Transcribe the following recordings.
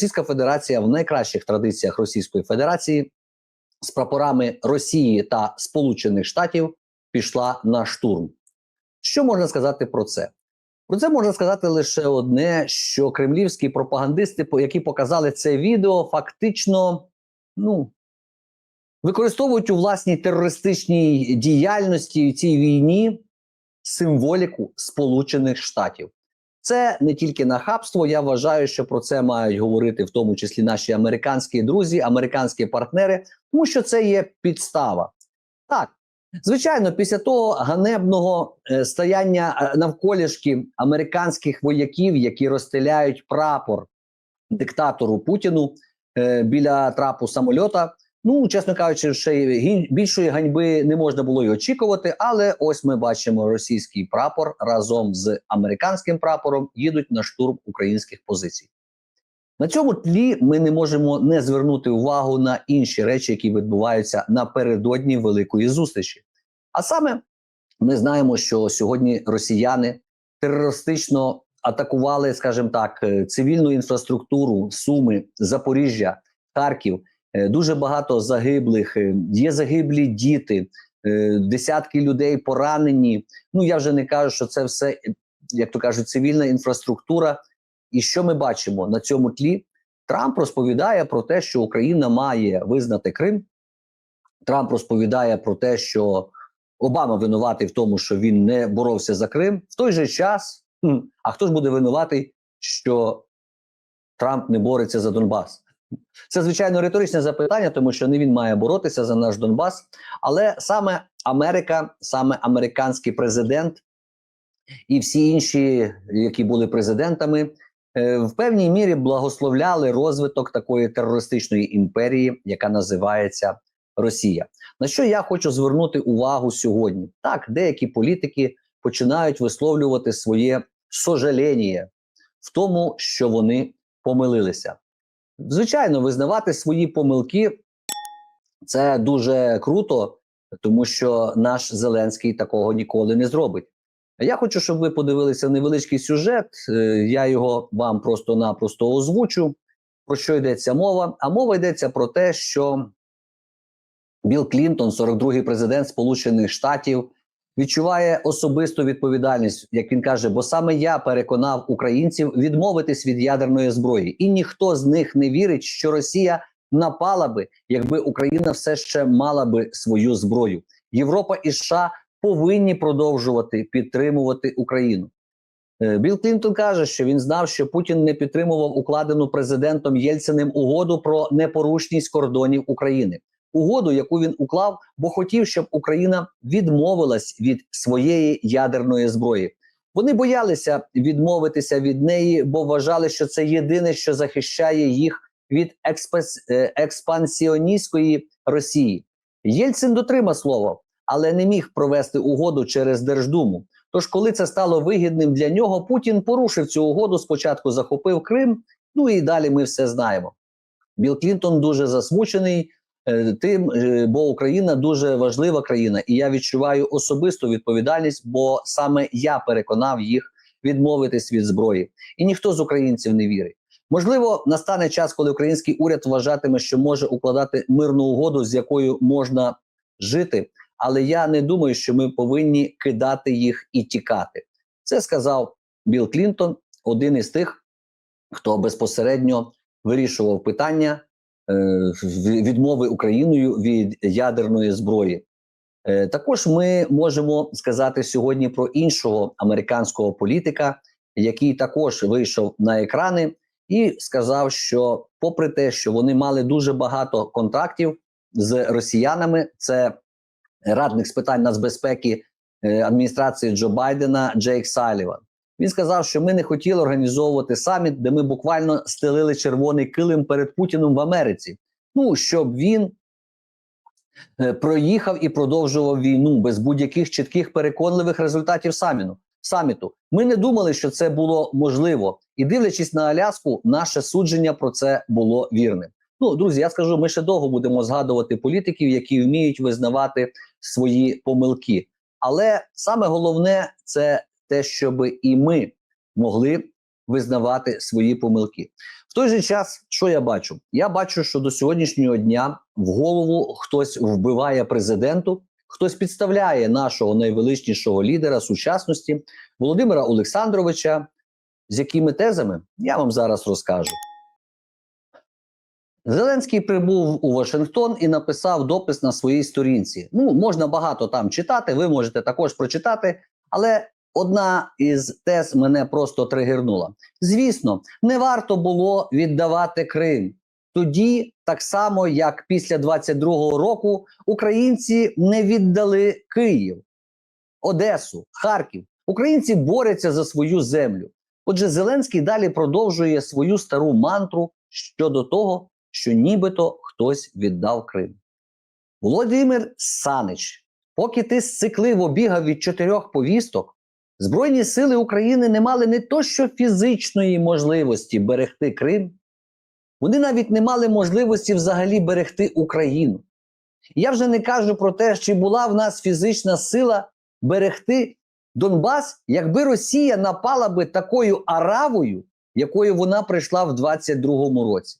Російська Федерація в найкращих традиціях Російської Федерації з прапорами Росії та Сполучених Штатів пішла на штурм. Що можна сказати про це? Про це можна сказати лише одне: що кремлівські пропагандисти, які показали це відео, фактично ну, використовують у власній терористичній діяльності і цій війні символіку Сполучених Штатів. Це не тільки нахабство. Я вважаю, що про це мають говорити в тому числі наші американські друзі, американські партнери, тому що це є підстава. Так, звичайно, після того ганебного е, стояння е, навколішки американських вояків, які розстріляють прапор диктатору Путіну е, біля трапу самольота. Ну, чесно кажучи, ще більшої ганьби не можна було й очікувати. Але ось ми бачимо російський прапор разом з американським прапором їдуть на штурм українських позицій. На цьому тлі ми не можемо не звернути увагу на інші речі, які відбуваються напередодні великої зустрічі. А саме ми знаємо, що сьогодні росіяни терористично атакували, скажімо так, е, цивільну інфраструктуру Суми, Запоріжжя, Харків. Е, Дуже багато загиблих, е, є загиблі діти, е, десятки людей поранені. Ну я вже не кажу, що це все, як то кажуть, цивільна інфраструктура. І що ми бачимо на цьому тлі? Трамп розповідає про те, що Україна має визнати Крим. Трамп розповідає про те, що Обама винуватий в тому, що він не боровся за Крим. В той же час, а хто ж буде винуватий, що Трамп не бореться за Донбас? Це звичайно риторичне запитання, тому що не він має боротися за наш Донбас, але саме Америка, саме американський президент і всі інші, які були президентами, е, в певній мірі благословляли розвиток такої терористичної імперії, яка називається Росія. На що я хочу звернути увагу сьогодні? Так, деякі політики починають висловлювати своє сожаління в тому, що вони помилилися. Звичайно, визнавати свої помилки це дуже круто, тому що наш Зеленський такого ніколи не зробить. Я хочу, щоб ви подивилися невеличкий сюжет. е, Я його вам просто-напросто озвучу. Про що йдеться мова? А мова йдеться про те, що Білл Клінтон, 42-й президент Сполучених Штатів, відчуває особисту відповідальність, як він каже, бо саме я переконав українців відмовитись від ядерної зброї, і ніхто з них не вірить, що Росія напала би, якби Україна все ще мала би свою зброю. Європа і США повинні продовжувати підтримувати Україну. Е, Білл Клінтон каже, що він знав, що Путін не підтримував укладену президентом Єльциним угоду про непорушність кордонів України. Угоду, яку він уклав, бо хотів, щоб Україна відмовилась від своєї ядерної зброї. Вони боялися відмовитися від неї, бо вважали, що це єдине, що захищає їх від е, експансіоністської Росії. Єльцин дотримав слово, але не міг провести угоду через Держдуму. Тож, коли це стало вигідним для нього, Путін порушив цю угоду. Спочатку захопив Крим. Ну і далі ми все знаємо. Білл Клінтон дуже засмучений тим, е, бо Україна дуже важлива країна, і я відчуваю особисту відповідальність, бо саме я переконав їх відмовитись від зброї, і ніхто з українців не вірить. Можливо, настане час, коли український уряд вважатиме, що може укладати мирну угоду, з якою можна жити. Але я не думаю, що ми повинні кидати їх і тікати. Це сказав Білл Клінтон, один із тих, хто безпосередньо вирішував питання е, відмови Україною від ядерної зброї. Е, також ми можемо сказати сьогодні про іншого американського політика, який також вийшов на екрани і сказав, що, попри те, що вони мали дуже багато контактів з росіянами, це радник з питань нацбезпеки е, адміністрації Джо Байдена Джейк Саліван. Він сказав, що ми не хотіли організовувати саміт, де ми буквально стелили червоний килим перед Путіним в Америці. Ну щоб він е, проїхав і продовжував війну без будь-яких чітких переконливих результатів саміну. Саміту ми не думали, що це було можливо, і дивлячись на Аляску, наше судження про це було вірним. Ну, друзі, я скажу, ми ще довго будемо згадувати політиків, які вміють визнавати свої помилки. Але саме головне це те, щоб і ми могли визнавати свої помилки. В той же час, що я бачу? Я бачу, що до сьогоднішнього дня в голову хтось вбиває президенту, хтось підставляє нашого найвеличнішого лідера сучасності Володимира Олександровича. З якими тезами я вам зараз розкажу. Зеленський прибув у Вашингтон і написав допис на своїй сторінці. Ну, можна багато там читати, ви можете також прочитати, але одна із тез мене просто тригернула. Звісно, не варто було віддавати Крим. Тоді, так само як після 22-го року, українці не віддали Київ, Одесу, Харків. Українці борються за свою землю. Отже, Зеленський далі продовжує свою стару мантру щодо того, що нібито хтось віддав Крим. Володимир Санич, поки ти сцикливо бігав від чотирьох повісток, Збройні сили України не мали не то що фізичної можливості берегти Крим, вони навіть не мали можливості взагалі берегти Україну. Я вже не кажу про те, чи була в нас фізична сила берегти Донбас, якби Росія напала би такою аравою, якою вона прийшла в 22-му році.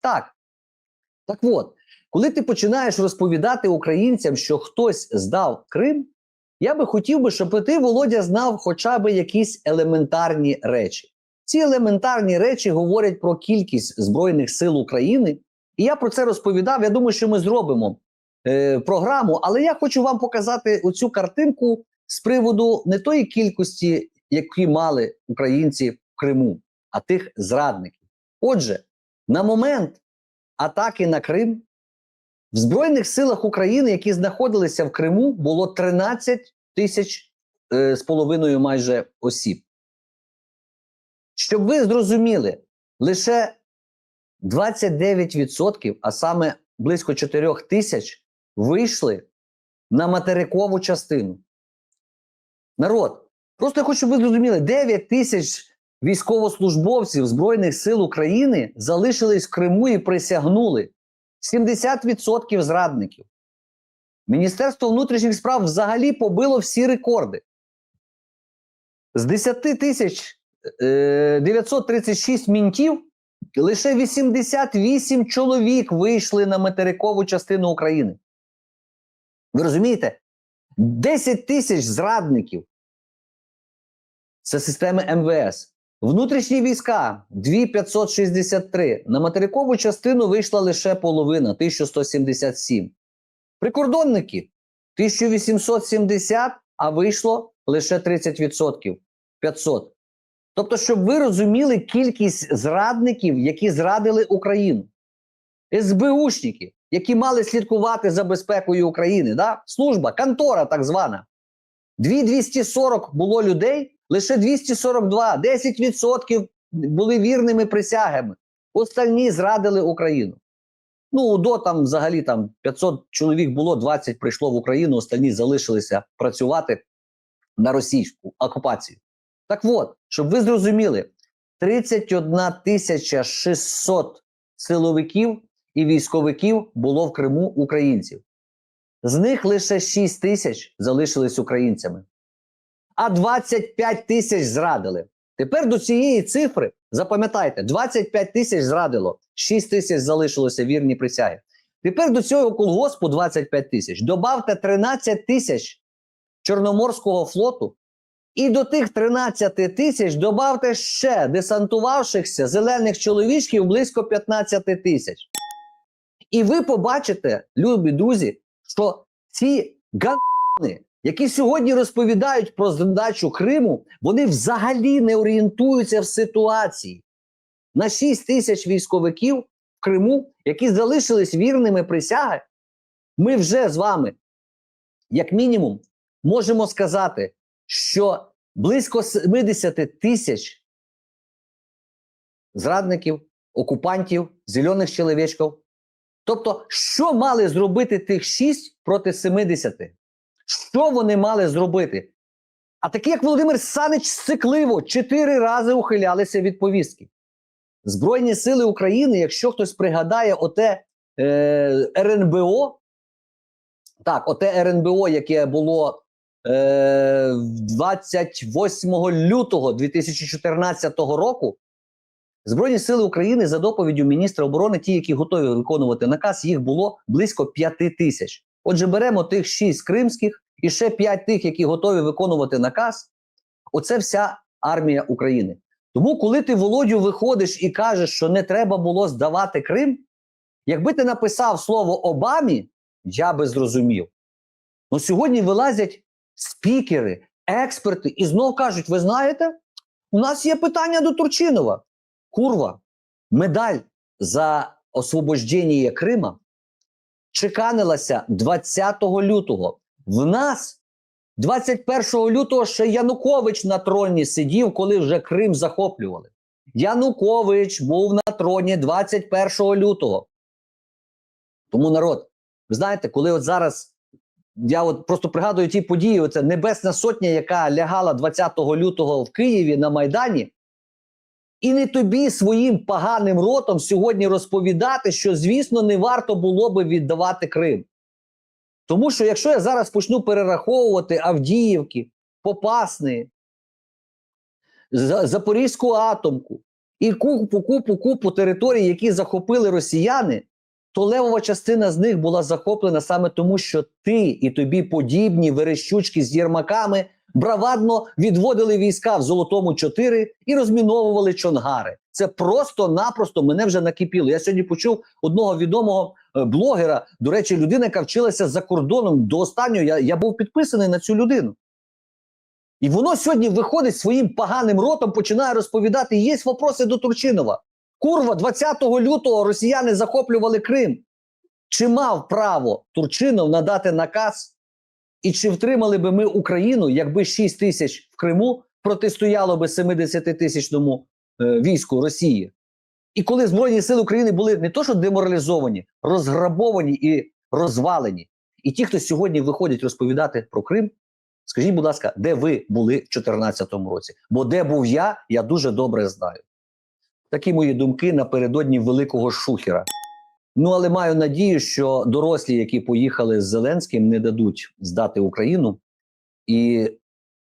Так. Так от, коли ти починаєш розповідати українцям, що хтось здав Крим, я би хотів би, щоб ти, Володя, знав хоча б якісь елементарні речі. Ці елементарні речі говорять про кількість Збройних сил України. І я про це розповідав. Я думаю, що ми зробимо е, програму, але я хочу вам показати оцю картинку з приводу не тої кількості, які мали українці в Криму, а тих зрадників. Отже, на момент атаки на Крим в Збройних силах України, які знаходилися в Криму, було 13 тисяч е, з половиною майже осіб. Щоб ви зрозуміли, лише 29%, а саме близько 4 тисяч, вийшли на материкову частину. Народ, просто я хочу, щоб ви зрозуміли, 9 тисяч військовослужбовців Збройних сил України залишились в Криму і присягнули. 70% зрадників. Міністерство внутрішніх справ взагалі побило всі рекорди. З 10 тисяч е, 936 мінтів лише 88 чоловік вийшли на материкову частину України. Ви розумієте? 10 тисяч зрадників. Це системи МВС. Внутрішні війська 2563. На материкову частину вийшла лише половина 1177. Прикордонники 1870, а вийшло лише 30%. 500. Тобто, щоб ви розуміли кількість зрадників, які зрадили Україну. СБУшники, які мали слідкувати за безпекою України. Да? Служба, контора так звана. 2240 було людей, лише 242, 10% були вірними присягами. Остальні зрадили Україну. Ну, УДО там взагалі там 500 чоловік було, 20 прийшло в Україну, остальні залишилися працювати на російську окупацію. Так от, щоб ви зрозуміли, 31 тисяча 600 силовиків і військовиків було в Криму українців. З них лише 6 тисяч залишились українцями, а 25 тисяч зрадили. Тепер до цієї цифри запам'ятайте: 25 тисяч зрадило, 6 тисяч залишилося вірні присяги. Тепер до цього колгоспу 25 тисяч. Добавте 13 тисяч Чорноморського флоту, і до тих 13 тисяч добавте ще десантувавшихся зелених чоловічків близько 15 тисяч. І ви побачите, любі друзі, що ці гани, які сьогодні розповідають про здачу Криму, вони взагалі не орієнтуються в ситуації. На 6 тисяч військовиків в Криму, які залишились вірними присяги, ми вже з вами, як мінімум, можемо сказати, що близько 70 тисяч зрадників, окупантів, зелених чоловічків. Тобто, що мали зробити тих 6 проти 70? Що вони мали зробити? А такі, як Володимир Санич, цикливо чотири рази ухилялися від повістки. Збройні сили України, якщо хтось пригадає оте е, РНБО, так, оте РНБО, яке було е, 28 лютого 2014 року, Збройні сили України за доповіддю міністра оборони, ті, які готові виконувати наказ, їх було близько 5 тисяч. Отже, беремо тих 6 кримських і ще 5 тих, які готові виконувати наказ. Оце вся армія України. Тому, коли ти Володю виходиш і кажеш, що не треба було здавати Крим, якби ти написав слово Обамі, я би зрозумів. Ну сьогодні вилазять спікери, експерти і знов кажуть: ви знаєте, у нас є питання до Турчинова. Курва, медаль за освобождення Крима чеканилася 20 лютого. В нас 21 лютого ще Янукович на троні сидів, коли вже Крим захоплювали. Янукович був на троні 21 лютого. Тому народ, ви знаєте, коли от зараз я от просто пригадую ті події, оце Небесна Сотня, яка лягала 20 лютого в Києві на Майдані, і не тобі своїм поганим ротом сьогодні розповідати, що, звісно, не варто було би віддавати Крим. Тому що якщо я зараз почну перераховувати Авдіївки, Попасни, Запорізьку атомку і купу, купу, купу територій, які захопили росіяни, то левова частина з них була захоплена саме тому, що ти і тобі подібні верещучки з єрмаками бравадно відводили війська в Золотому 4 і розміновували чонгари. Це просто-напросто мене вже накипіло. Я сьогодні почув одного відомого е, блогера. До речі, людина, яка вчилася за кордоном до останнього. Я, я був підписаний на цю людину. І воно сьогодні виходить своїм поганим ротом, починає розповідати. Є вопроси до Турчинова. Курва, 20 лютого росіяни захоплювали Крим. Чи мав право Турчинов надати наказ? І чи втримали би ми Україну, якби 6 тисяч в Криму протистояло би 70 тисячному е, війську Росії? І коли Збройні сили України були не то, що деморалізовані, розграбовані і розвалені. І ті, хто сьогодні виходять розповідати про Крим, скажіть, будь ласка, де ви були в 2014 році? Бо де був я, я дуже добре знаю. Такі мої думки напередодні великого шухера. Ну, але маю надію, що дорослі, які поїхали з Зеленським, не дадуть здати Україну і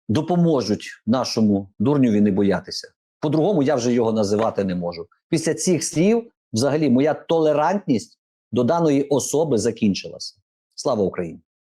допоможуть нашому дурнюві не боятися. По-другому я вже його називати не можу. Після цих слів, взагалі, моя толерантність до даної особи закінчилася. Слава Україні!